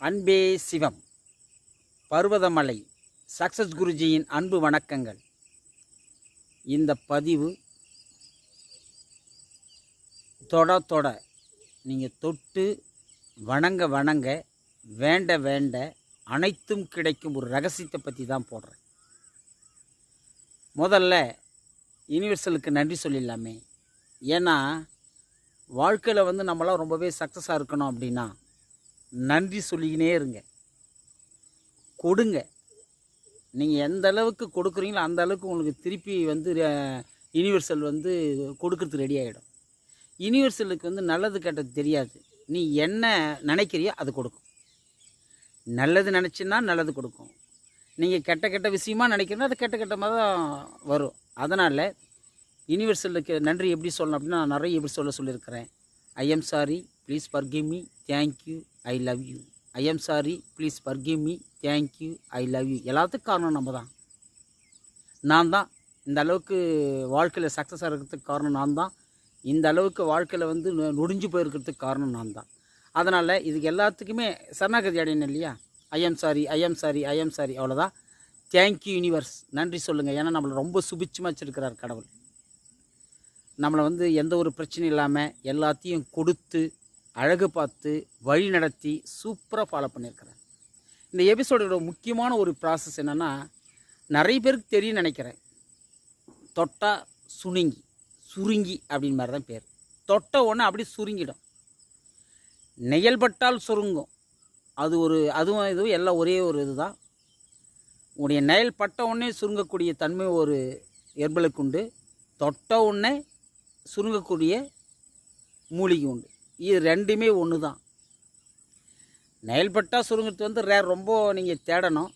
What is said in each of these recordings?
அன்பே சிவம். பர்வதமலை. சக்சஸ் குருஜியின் அன்பு வணக்கங்கள். இந்த பதிவு தொட தொட நீங்கள் தொட்டு வணங்க வணங்க வேண்ட வேண்ட அனைத்தும் கிடைக்கும் ஒரு ரகசியத்தை பற்றி தான் போடுறேன். முதல்ல யூனிவர்சலுக்கு நன்றி சொல்லிடலாமே. ஏன்னா வாழ்க்கையில் வந்து நம்மளாம் ரொம்பவே சக்ஸஸாக இருக்கணும் அப்படின்னா நன்றி சொல்லிக்கினே இருங்க. கொடுங்க. நீங்கள் எந்த அளவுக்கு கொடுக்குறீங்களோ அந்த அளவுக்கு உங்களுக்கு திருப்பி வந்து யூனிவர்சல் வந்து கொடுக்கறதுக்கு ரெடி ஆகிடும் யூனிவர்சலுக்கு வந்து நல்லது கெட்டது தெரியாது. நீ என்ன நினைக்கிறியோ அது கொடுக்கும். நல்லது நினச்சின்னா நல்லது கொடுக்கும். நீங்கள் கெட்ட கெட்ட விஷயமா நினைக்கிறீங்கன்னா அது கெட்ட கெட்டமாக தான் வரும். அதனால் யூனிவர்சலுக்கு நன்றி எப்படி சொல்லணும் அப்படின்னா நான் நிறைய எப்படி சொல்ல சொல்லியிருக்கிறேன். I am sorry please forgive me thank you I love you I am sorry please forgive me thank you I love you எல்லாத்துக்கும் காரணம் நம்ம தான் நான் தான் இந்த அளவுக்கு வாழ்க்கையில் சக்ஸஸாக இருக்கிறதுக்கு காரணம் நான் தான் இந்த அளவுக்கு வாழ்க்கையில் வந்து நொடிஞ்சு போயிருக்கிறதுக்கு காரணம் நான் தான் அதனால் இதுக்கு எல்லாத்துக்குமே சரணாகதி அடையணும் இல்லையா? I am sorry I am sorry I am sorry அவ்வளோதான் தேங்க்யூ யூனிவர்ஸ் நன்றி சொல்லுங்கள் ஏன்னா நம்மளை ரொம்ப சுபிச்சமாக வச்சுருக்கிறார் கடவுள். நம்மளை வந்து எந்த ஒரு பிரச்சனையும் இல்லாமல் எல்லாத்தையும் கொடுத்து அழகு பார்த்து வழி நடத்தி சூப்பராக ஃபாலோ பண்ணியிருக்கிறேன் இந்த எபிசோடோட முக்கியமான ஒரு ப்ராசஸ் என்னென்னா நிறைய பேருக்கு தெரியும் நினைக்கிறேன். தொட்டா சுணுங்கி சுருங்கி அப்படின்னு மாதிரி தான் பேர். தொட்ட உடனே அப்படியே சுருங்கிடும். நெயல்பட்டால் சுருங்கும். அது ஒரு அதுவும் இதுவும் எல்லாம் ஒரே ஒரு இதுதான். உடைய நெயல் பட்ட உடனே சுருங்கக்கூடிய தன்மை ஒரு எர்பலுக்கு உண்டு. தொட்ட உடனே சுருங்கக்கூடிய மூலிகை உண்டு. இது ரெண்டுமே ஒன்று தான் நெயல்பட்டா சுருங்கிறது வந்து ரே ரொம்ப நீங்கள் தேடணும்.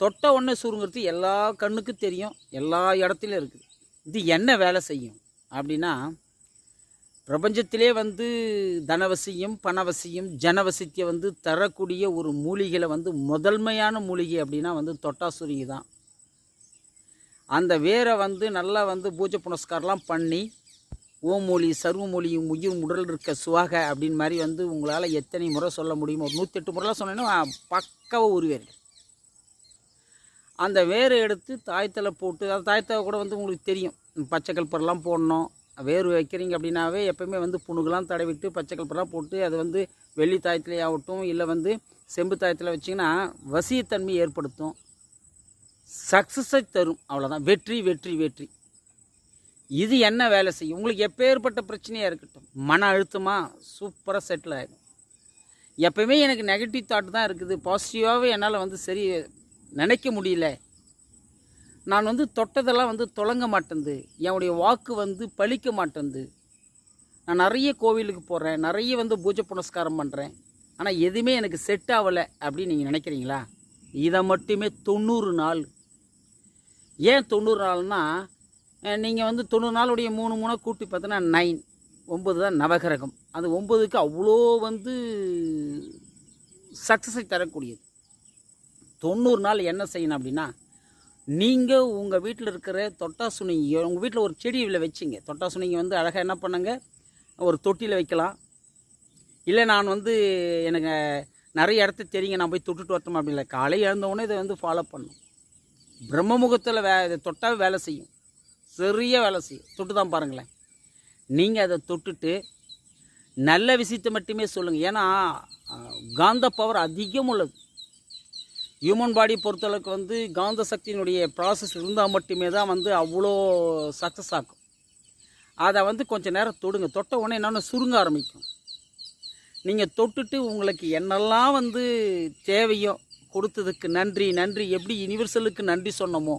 தொட்ட உடனே சுருங்கிறது எல்லா கண்ணுக்கும் தெரியும் எல்லா இடத்துலையும் இருக்குது. இது என்ன வேலை செய்யும்? அப்படின்னா பிரபஞ்சத்திலே வந்து தனவசியம் பணவசியம் ஜனவசியத்தை வந்து தரக்கூடிய ஒரு மூலிகையில் வந்து முதன்மையான மூலிகை அப்படின்னா வந்து தொட்டாசுருங்கி தான். அந்த வேரை வந்து நல்லா வந்து பூஜை புனஸ்காரம்லாம் பண்ணி ஓமொழி சர்வமொழியும் உயிர் உடல் இருக்க சுவாக அப்படின்னு மாதிரி வந்து உங்களால் எத்தனை முறை சொல்ல முடியுமோ ஒரு நூற்றெட்டு முறைலாம் சொன்னேன்னா பக்காவாக வேர் அந்த வேர் எடுத்து தாயத்தில் போட்டு அது தாயத்தை கூட வந்து உங்களுக்கு தெரியும். பச்சை கல்பரெல்லாம் போடணும். வேர் வைக்கிறீங்க அப்படின்னாவே எப்பயுமே வந்து புணுகெல்லாம் தடவிட்டு பச்சை கல்பரெல்லாம் போட்டு அது வந்து வெள்ளி தாயத்திலே ஆகட்டும் இல்லை வந்து செம்பு தாயத்தில் வச்சிங்கன்னா வசியத்தன்மை ஏற்படுத்தும். சக்ஸஸை தரும். அவ்வளோதான் வெற்றி வெற்றி வெற்றி. இது என்ன வேலை செய்யும்? உங்களுக்கு எப்பேற்பட்ட பிரச்சனையாக இருக்கட்டும். மன அழுத்தமாக சூப்பராக செட்டில் ஆகிடும் எப்போயுமே எனக்கு நெகட்டிவ் தாட் தான் இருக்குது. பாசிட்டிவாகவே என்னால் வந்து சரி நினைக்க முடியல. நான் வந்து தொட்டதெல்லாம் வந்து தொடங்க மாட்டேங்குது என்னுடைய வாக்கு வந்து பலிக்க மாட்டேங்குது நான் நிறைய கோவிலுக்கு போகிறேன் நிறைய வந்து பூஜை புனஸ்காரம் பண்ணுறேன் ஆனால் எதுவுமே எனக்கு செட் ஆகலை அப்படின்னு நீங்கள் நினைக்கிறீங்களா? இதை மட்டுமே தொண்ணூறு நாள். ஏன் தொண்ணூறு நாள்னா நீங்கள் வந்து தொண்ணூறு நாளுடைய மூணு மூணை கூட்டி பார்த்தோன்னா நைன் ஒம்பது தான் நவகிரகம். அது ஒம்பதுக்கு அவ்வளோ வந்து சக்ஸஸை தரக்கூடியது. தொண்ணூறு நாள் என்ன செய்யணும் அப்படின்னா நீங்கள் உங்கள் வீட்டில் இருக்கிற தொட்டாசுனிங்க உங்கள் வீட்டில் ஒரு செடியில் வச்சிங்க. தொட்டாசுனிங்க வந்து அழகாக என்ன பண்ணுங்க? ஒரு தொட்டியில் வைக்கலாம். இல்லை நான் வந்து எனக்கு நிறைய இடத்த தெரியுங்க. நான் போய் தொட்டுட்டு வரட்டும் அப்படி இல்லை காலை எழுந்த இதை வந்து ஃபாலோ பண்ணும். பிரம்ம முகத்தில் வே இதை தொட்டாவே வேலை செய்யும். சரியாக வேலை செய்யும். தொட்டு தான் பாருங்களேன். நீங்கள் அதை தொட்டுட்டு நல்ல விஷயத்தை மட்டுமே சொல்லுங்கள் ஏன்னா காந்த பவர் அதிகம் உள்ளது. ஹியூமன் பாடி பொறுத்தளவுக்கு வந்து காந்த சக்தியினுடைய ப்ராசஸ் இருந்தால் மட்டுமே தான் வந்து அவ்வளோ சக்ஸஸ் ஆகும். அதை வந்து கொஞ்சம் நேரம் தொடுங்க. தொட்ட உடனே என்னென்ன சுருங்க ஆரம்பிக்கும். நீங்கள் தொட்டுட்டு உங்களுக்கு என்னெல்லாம் வந்து தேவையோ கொடுத்ததுக்கு நன்றி நன்றி எப்படி யுனிவர்சலுக்கு நன்றி சொன்னோமோ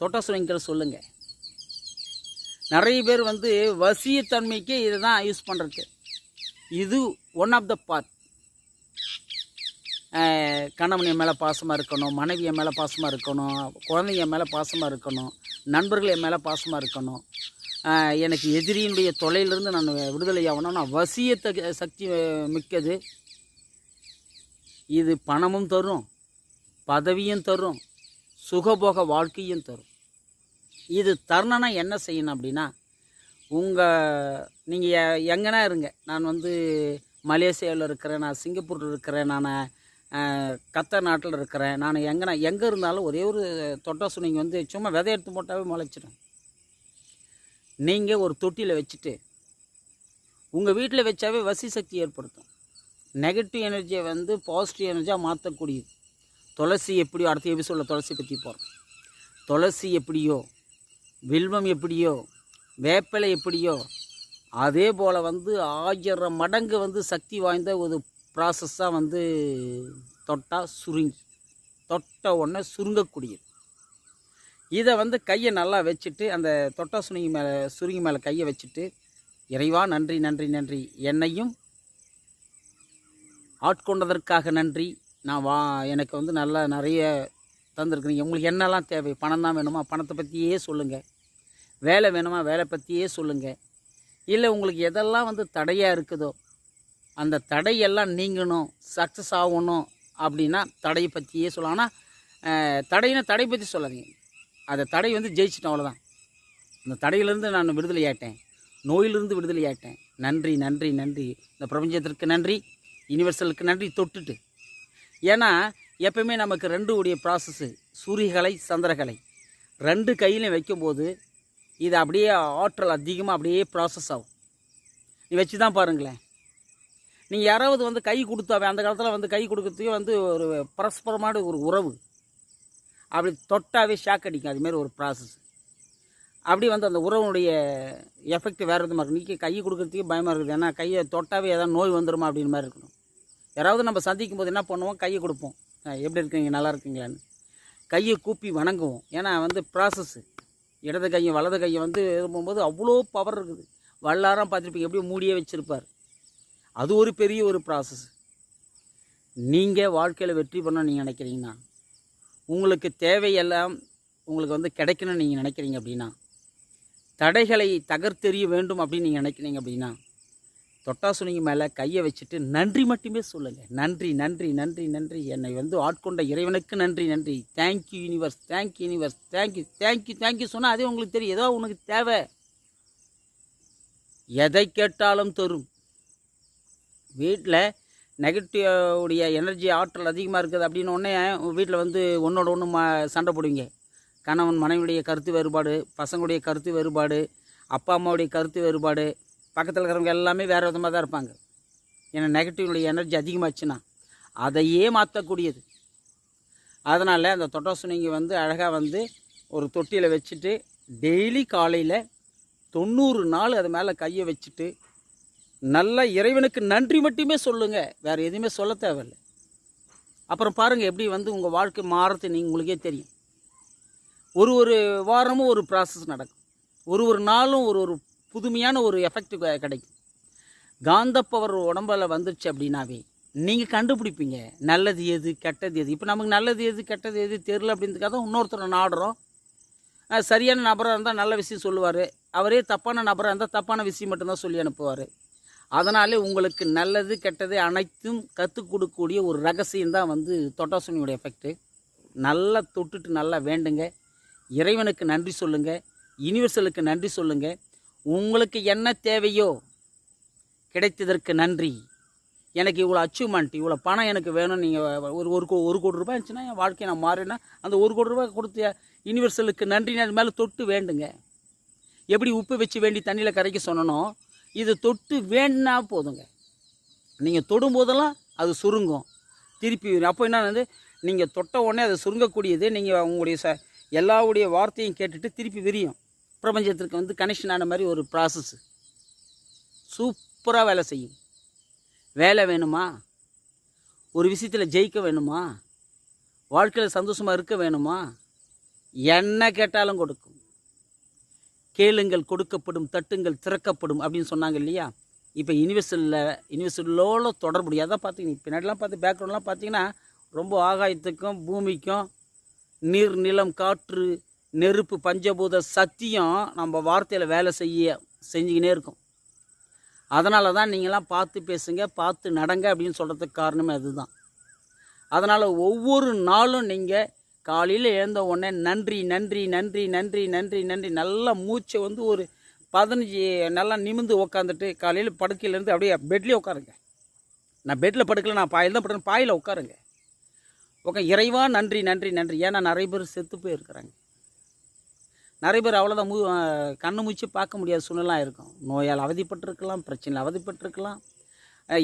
தொட்டாசுரங்கள் சொல்லுங்கள் நிறைய பேர் வந்து வசியத்தன்மைக்கு இதை தான் யூஸ் பண்ணுறது இது ஒன் ஆஃப் த பார்ட் கணவன் என் மேலே பாசமாக இருக்கணும் மனைவியை மேலே பாசமாக இருக்கணும் குழந்தைங்க என் மேலே பாசமாக இருக்கணும் நண்பர்கள் என் மேலே பாசமாக இருக்கணும். எனக்கு எதிரியினுடைய தொலையிலிருந்து நான் விடுதலை ஆகணும் நான் வசியத்த சக்தி மிக்கது. இது பணமும் தரும் பதவியும் தரும் சுகபோக வாழ்க்கையும் தரும். இது தரணும்னா என்ன செய்யணும் அப்படின்னா உங்கள் நீங்கள் எங்கன்னா இருங்க. நான் வந்து மலேசியாவில் இருக்கிறேன் நான் சிங்கப்பூரில் இருக்கிறேன் நான் கத்த நாட்டில் இருக்கிறேன். நான் எங்கன்னா எங்கே இருந்தாலும் ஒரே ஒரு தொட்டா சுனிங்க வந்து சும்மா விதை எடுத்து போட்டாவே முளைச்சிடும் நீங்கள் ஒரு தொட்டியில் வச்சுட்டு உங்கள் வீட்டில் வச்சாவே வசி சக்தி ஏற்படுத்தும். நெகட்டிவ் எனர்ஜியை வந்து பாசிட்டிவ் எனர்ஜியாக மாற்றக்கூடியது துளசி எப்படியோ அடுத்த எபிசோடில் துளசி பற்றி போகிறோம் துளசி எப்படியோ வில்வம் எப்படியோ வேப்பிலை எப்படியோ அதே போல் வந்து ஆயிரம் மடங்கு வந்து சக்தி வாய்ந்த ஒரு ப்ராசஸ்ஸாக வந்து தொட்டால் சுருங்கி தொட்ட உடனே சுருங்கக்கூடியது. இதை வந்து கையை நல்லா வச்சுட்டு அந்த தொட்டா சுருங்கி மேலே சுருங்கி மேலே கையை வச்சுட்டு இறைவா நன்றி நன்றி நன்றி. என்னையும் ஆட்கொண்டதற்காக நன்றி. நான் வா எனக்கு வந்து நல்லா நிறைய தந்துருக்குறீங்க உங்களுக்கு என்னெல்லாம் தேவை? பணம் தான் வேணுமா? பணத்தை பற்றியே சொல்லுங்கள் வேலை வேணுமா? வேலை பற்றியே சொல்லுங்கள் இல்லை உங்களுக்கு எதெல்லாம் வந்து தடையாக இருக்குதோ அந்த தடையெல்லாம் நீங்கணும் சக்ஸஸ் ஆகணும் அப்படின்னா தடையை பற்றியே சொல்லலாம் ஆனால் தடையினா தடை பற்றி சொல்லாதீங்க. அந்த தடை வந்து ஜெயிச்சிட்டோம் அவ்வளோதான் அந்த தடையிலேருந்து நான் விடுதலை ஆட்டேன் நோயிலிருந்து விடுதலை ஆட்டேன் நன்றி நன்றி நன்றி. இந்த பிரபஞ்சத்திற்கு நன்றி. யூனிவர்சலுக்கு நன்றி. தொட்டுட்டு. ஏன்னா எப்பவுமே நமக்கு ரெண்டு உடைய ப்ராசஸ்ஸு சூரியகலை சந்திரகலை. ரெண்டு கையிலையும் வைக்கும்போது இது அப்படியே ஆற்றல் அதிகமாக அப்படியே ப்ராசஸ் ஆகும். நீ வச்சு தான் பாருங்களேன். நீங்கள் யாராவது வந்து கை கொடுத்தாவே அந்த காலத்தில் வந்து கை கொடுக்கறதுக்கே வந்து ஒரு பரஸ்பரமான ஒரு உறவு. அப்படி தொட்டாவே ஷாக் அடிக்கும். அதுமாரி ஒரு ப்ராசஸ் அப்படி வந்து அந்த உறவுடைய எஃபெக்ட் வேறு விதமாக இருக்கும்? நீக்கி கை கொடுக்குறதுக்கே பயமாக இருக்குது. ஏன்னா கையை தொட்டாவே ஏதாவது நோய் வந்துருமா அப்படின்னு மாதிரி இருக்கணும். யாராவது நம்ம சந்திக்கும் போது என்ன பண்ணுவோம்? கையை கொடுப்போம். எப்படி இருக்கீங்க? நல்லா இருக்கீங்களான்னு. கையை கூப்பி வணங்குவோம். ஏன்னா வந்து ப்ராசஸ்ஸு இடது கையும் வலது கையை வந்து போகும்போது அவ்வளோ பவர் இருக்குது. வல்லாரம் பார்த்துருப்பீங்க எப்படியும் மூடியே வச்சுருப்பார். அது ஒரு பெரிய ஒரு ப்ராசஸ் நீங்கள் வாழ்க்கையில் வெற்றி பண்ண நீங்கள் நினைக்கிறீங்கன்னா உங்களுக்கு தேவையெல்லாம் உங்களுக்கு வந்து கிடைக்கணும்னு நீங்கள் நினைக்கிறீங்க அப்படின்னா தடைகளை தகர்த்தெறிய வேண்டும் அப்படின்னு நீங்கள் நினைக்கிறீங்க அப்படின்னா தொட்டாசுனிங்க மேலே கையை வச்சுட்டு நன்றி மட்டுமே சொல்லுங்கள் நன்றி நன்றி நன்றி நன்றி. என்னை வந்து ஆட்கொண்ட இறைவனுக்கு நன்றி நன்றி. Thank you universe thank you universe thank you thank you thank you சொன்னால் அதே உங்களுக்கு தெரியும். ஏதோ உனக்கு தேவை. எதை கேட்டாலும் தரும். வீட்டில் நெகட்டிவுடைய எனர்ஜி ஆற்றல் அதிகமாக இருக்குது அப்படின்னு உடனே வீட்டில் வந்து ஒன்றோட ஒன்று ம சண்டை போடுவீங்க. கணவன் மனைவியுடைய கருத்து வேறுபாடு பசங்களுடைய கருத்து வேறுபாடு அப்பா அம்மாவுடைய கருத்து வேறுபாடு பக்கத்தில் இருக்கிறவங்க எல்லாமே வேறு விதமாக தான் இருப்பாங்க. ஏன்னா நெகட்டிவ்னுடைய எனர்ஜி அதிகமாச்சுன்னா அதையே மாற்றக்கூடியது அதனால் அந்த தொட்டோசுனிங்க வந்து அழகாக வந்து ஒரு தொட்டியில் வச்சுட்டு டெய்லி காலையில் தொண்ணூறு நாள் அது மேலே கையை வச்சுட்டு நல்ல இறைவனுக்கு நன்றி மட்டுமே சொல்லுங்கள் வேறு எதுவுமே சொல்ல தேவையில்லை. அப்புறம் பாருங்கள் எப்படி வந்து உங்கள் வாழ்க்கை மாறுறது நீங்கள் உங்களுக்கே தெரியும். ஒரு ஒரு வாரமும் ஒரு ப்ராசஸ் நடக்கும். ஒரு ஒரு நாளும் ஒரு ஒரு புதுமையான ஒரு எஃபெக்ட் கிடைக்கும். காந்த பவர் உடம்புல வந்துருச்சு அப்படின்னாவே நீங்கள் கண்டுபிடிப்பீங்க. நல்லது எது கெட்டது எது? இப்போ நமக்கு நல்லது எது கெட்டது எது தெரில அப்படின்றதுக்காக தான் இன்னொருத்தரை நாடுறோம். சரியான நபராக இருந்தால் நல்ல விஷயம் சொல்லுவார். அவரே தப்பான நபராக இருந்தால் தப்பான விஷயம் மட்டும்தான் சொல்லி அனுப்புவார். அதனாலே உங்களுக்கு நல்லது கெட்டது அனைத்தும் கற்றுக் கொடுக்கக்கூடிய ஒரு ரகசியம் தான் வந்து தொட்டாசுனியோட எஃபெக்ட்டு நல்லா தொட்டுட்டு நல்லா வேண்டுங்க. இறைவனுக்கு நன்றி சொல்லுங்கள் யூனிவர்சலுக்கு நன்றி சொல்லுங்கள் உங்களுக்கு என்ன தேவையோ கிடைத்ததற்கு நன்றி. எனக்கு இவ்வளோ அச்சீவ்மெண்ட் இவ்வளோ பணம் எனக்கு வேணும் நீங்கள் ஒரு ஒரு கோ- ஒரு கோடி ரூபாய் இருந்துச்சுன்னா என் வாழ்க்கையை நான் மாறினா அந்த ஒரு கோடி ரூபாய் கொடுத்த யூனிவர்சலுக்கு நன்றி அது மேலே தொட்டு வேண்டுங்க. எப்படி உப்பு வச்சு வேண்டி தண்ணியில் கரைக்க சொன்னனோ இது தொட்டு வேண்டினா போதுங்க. நீங்கள் தொடும்போதெல்லாம் அது சுருங்கும். திருப்பி அப்போ என்ன வந்து நீங்கள் தொட்ட உடனே அது சுருங்கக்கூடியது நீங்கள் உங்களுடைய ச எல்லாவுடைய வார்த்தையும் கேட்டுட்டு திருப்பி விரியும். பிரபஞ்சத்திற்கு வந்து கனெக்ஷன் ஆன மாதிரி ஒரு ப்ராசஸ் சூப்பராக வேலை செய்யும். வேலை வேணுமா? ஒரு விஷயத்தில் ஜெயிக்க வேணுமா? வாழ்க்கையில் சந்தோஷமாக இருக்க வேணுமா? என்ன கேட்டாலும் கொடுக்கும். கேளுங்கள் கொடுக்கப்படும் தட்டுங்கள் திறக்கப்படும் அப்படின்னு சொன்னாங்க இல்லையா? இப்போ யூனிவர்சலில் யூனிவர்சலோட தொடர்புடைய அதான் பார்த்தீங்கன்னா பின்னாடிலாம் பார்த்து பேக்ரவுண்ட்லாம் பார்த்தீங்கன்னா ரொம்ப ஆகாயத்துக்கும் பூமிக்கும் நீர் நிலம் காற்று நெருப்பு பஞ்சபூத சத்தியம் நம்ம வார்த்தையில் வேலை செய்ய செஞ்சுக்கினே இருக்கும். அதனால தான் நீங்களாம் பார்த்து பேசுங்க பார்த்து நடங்க அப்படின்னு சொல்கிறதுக்கு காரணமே அதுதான். அதனால் ஒவ்வொரு நாளும் நீங்கள் காலையில் எழுந்த உடனே நன்றி நன்றி நன்றி நன்றி நன்றி நன்றி நல்லா மூச்சை வந்து ஒரு பதினஞ்சு நல்லா நிமிந்து உக்காந்துட்டு காலையில் படுக்கையிலேருந்து அப்படியே பெட்லேயே உட்காருங்க நான் பெட்டில் படுக்கல நான் பாயில் தான் படுக்கணும் பாயில் உட்காருங்க ஓகே இறைவா நன்றி நன்றி நன்றி. ஏன்னா நிறைய பேர் செத்து போயிருக்கிறாங்க. நிறைய பேர் அவ்வளோதான் மூ கண்ணு மூச்சு பார்க்க முடியாத சூழ்நிலை இருக்கும். நோயால் அவதிப்பட்டிருக்கலாம் பிரச்சனையில் அவதிப்பட்டிருக்கலாம்.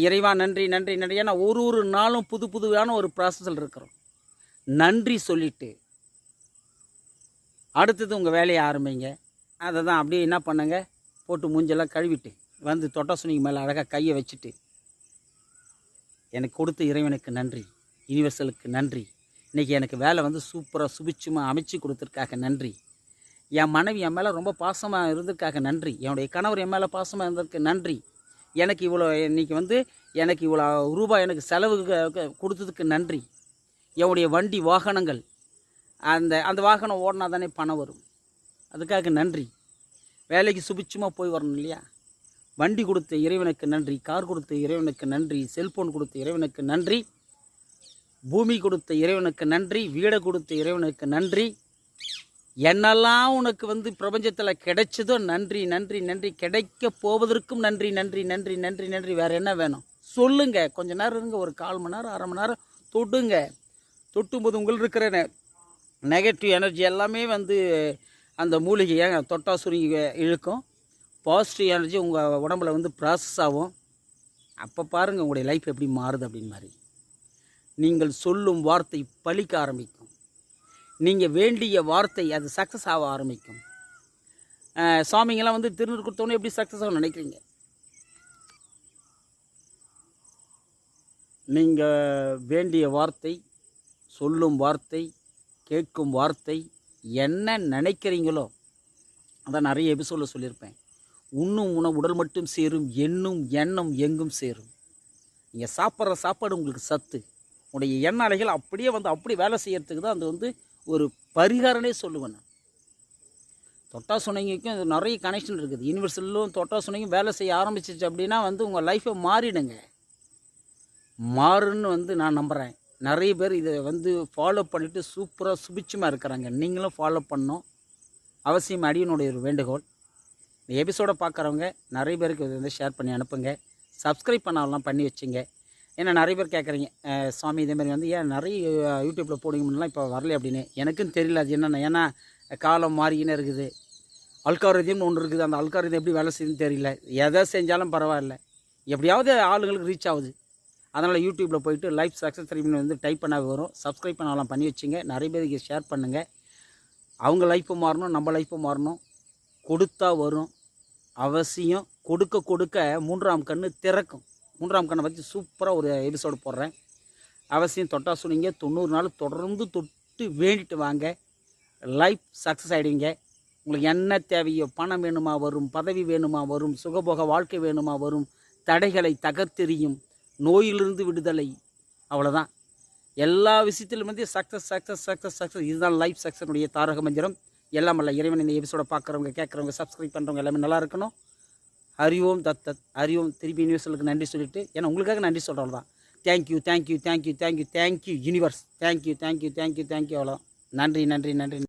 இறைவா நன்றி நன்றி நன்றி. ஏன்னா ஒரு ஒரு நாளும் புது புதுவான ஒரு ப்ராசஸில் இருக்கிறோம். நன்றி சொல்லிட்டு. அடுத்தது உங்கள் வேலையை ஆரம்பிங்க. அதை தான் அப்படியே என்ன பண்ணுங்க? போட்டு மூஞ்செல்லாம் கழுவிட்டு வந்து தொட்டசுனிக்கு மேலே அழகாக கையை வச்சுட்டு எனக்கு கொடுத்த இறைவனுக்கு நன்றி. யூனிவர்சலுக்கு நன்றி. இன்றைக்கி எனக்கு வேலை வந்து சூப்பராக சுபிச்சுமாக அமைச்சு கொடுத்துருக்காக நன்றி. என் மனைவி என் மேலே ரொம்ப பாசமாக இருந்ததுக்காக நன்றி. என்னுடைய கணவர் என் மேலே பாசமாக இருந்ததுக்கு நன்றி. எனக்கு இவ்வளோ இன்றைக்கி வந்து எனக்கு இவ்வளோ ரூபாய் எனக்கு செலவு கொடுத்ததுக்கு நன்றி. என்னுடைய வண்டி வாகனங்கள் அந்த அந்த வாகனம் ஓடினா தானே பணம் வரும். அதுக்காக நன்றி. வேலைக்கு சுபிச்சமாக போய் வரணும் இல்லையா? வண்டி கொடுத்த இறைவனுக்கு நன்றி. கார் கொடுத்த இறைவனுக்கு நன்றி. செல்ஃபோன் கொடுத்த இறைவனுக்கு நன்றி. பூமி கொடுத்த இறைவனுக்கு நன்றி. வீடை கொடுத்த இறைவனுக்கு நன்றி. என்னெல்லாம் உனக்கு வந்து பிரபஞ்சத்தில் கிடைச்சதோ நன்றி நன்றி நன்றி. கிடைக்க போவதற்கும் நன்றி நன்றி நன்றி நன்றி நன்றி. வேறு என்ன வேணும்? சொல்லுங்க. கொஞ்ச நேரம் இருங்க. ஒரு கால் மணி நேரம் அரை மணி நேரம். தொட்டுங்க தொட்டும்போது உங்கள் இருக்கிற நெகட்டிவ் எனர்ஜி எல்லாமே வந்து அந்த மூலிகையை தொட்டா சுருங்கி இழுக்கும். பாசிட்டிவ் எனர்ஜி உங்கள் உடம்புல வந்து ப்ராசஸ் ஆகும். அப்போ பாருங்கள் உங்களுடைய லைஃப் எப்படி மாறுது அப்படின்னு மாதிரி. நீங்கள் சொல்லும் வார்த்தை பழிக்க ஆரம்பிக்கும். நீங்கள் வேண்டிய வார்த்தை அது சக்ஸஸ் ஆக ஆரம்பிக்கும். சாமிங்கெல்லாம் வந்து திருநூறு கொடுத்தோன்னே எப்படி சக்ஸஸ் ஆகும் நினைக்கிறீங்க? நீங்கள் வேண்டிய வார்த்தை சொல்லும் வார்த்தை கேட்கும் வார்த்தை என்ன நினைக்கிறீங்களோ அதான் நிறைய எபிசோடில் சொல்லியிருப்பேன். உண்ணும் உணவு உடல் மட்டும் சேரும் எண்ணும் எண்ணம் எங்கும் சேரும். நீங்கள் சாப்பிட்ற சாப்பாடு உங்களுக்கு சத்து. உடைய எண்ண அலைகள் அப்படியே வந்து அப்படி வேலை செய்கிறதுக்கு தான் அது வந்து ஒரு பரிகாரனே சொல்லுவேன் நான். தொட்டா சுனைக்கும் நிறைய கனெக்ஷன் இருக்குது. யூனிவர்சலும் தொட்டா சுனைக்கும் வேலை செய்ய ஆரம்பிச்சிச்சு அப்படின்னா வந்து உங்கள் லைஃப்பை மாறிடுங்க. மாறுன்னு வந்து நான் நம்புகிறேன் நிறைய பேர் இதை வந்து ஃபாலோ பண்ணிவிட்டு சூப்பராக சுபிச்சமாக இருக்கிறாங்க. நீங்களும் ஃபாலோ பண்ணோம் அவசியம் அடியனுடைய ஒரு வேண்டுகோள். இந்த எபிசோடை பார்க்குறவங்க நிறைய பேருக்கு இது வந்து ஷேர் பண்ணி அனுப்புங்க. சப்ஸ்கிரைப் பண்ணாலாம் பண்ணி வச்சுங்க. ஏன்னா நிறைய பேர் கேட்குறீங்க சாமி சுவாமி இதே மாதிரி வந்து ஏன் நிறைய யூடியூப்பில் போடுங்கலாம் இப்போ வரல அப்படின்னு. எனக்கும் தெரியல அது என்னென்ன? ஏன்னா காலம் மாறிக்கினே இருக்குது. அல்காரதியம்னு ஒன்று இருக்குது. அந்த அல்காரதியம் எப்படி வேலை செய்யுதுன்னு தெரியல. எதை செஞ்சாலும் பரவாயில்ல. எப்படியாவது ஆளுங்களுக்கு ரீச் ஆகுது. அதனால் யூடியூப்பில் போயிட்டு லைஃப் சக்ஸஸ் ட்ரீட்மெண்ட் வந்து டைப் பண்ண வரும். சப்ஸ்கிரைப் பண்ணலாம் பண்ணி வச்சுங்க. நிறைய பேருக்கு ஷேர் பண்ணுங்கள் அவங்க லைஃப்பும் மாறணும் நம்ம லைஃப்பை மாறணும். கொடுத்தா வரும். அவசியம் கொடுக்க கொடுக்க மூன்றாம் கண் திறக்கும். மூன்றாம் கண்ணை பற்றி சூப்பராக ஒரு எபிசோடு போடுறேன். அவசியம் தொட்டா சொன்னீங்க தொண்ணூறு நாள் தொடர்ந்து தொட்டு வேண்டிட்டு வாங்க. லைஃப் சக்ஸஸ் ஆகிடுவீங்க உங்களுக்கு என்ன தேவையோ பணம் வேணுமா வரும் பதவி வேணுமா வரும் சுகபோக வாழ்க்கை வேணுமா வரும் தடைகளை தகர்த்தெறியும் நோயிலிருந்து விடுதலை. அவ்வளோதான் எல்லா விஷயத்திலும் வந்து சக்ஸஸ் சக்ஸஸ் சக்ஸஸ் சக்ஸஸ் இதுதான் லைஃப் சக்ஸனுடைய தாரக மந்திரம். எல்லாம் அல்ல இறைவன் இந்த எபிசோட பார்க்குறவங்க கேட்குறவங்க சப்ஸ்கிரைப் பண்ணுறவங்க எல்லாமே நல்லா இருக்கணும். ஹரிஓம் தத் தத் ஹரிஓம் திருப்பி யூனிவர்சலுக்கு நன்றி சொல்லிவிட்டு ஏன்னா உங்களுக்காக நன்றி சொல்கிறவங்க தான். Thank you thank you thank you thank you thank you universe thank you thank you thank you thank you அவ்வளோ நன்றி நன்றி நன்றி.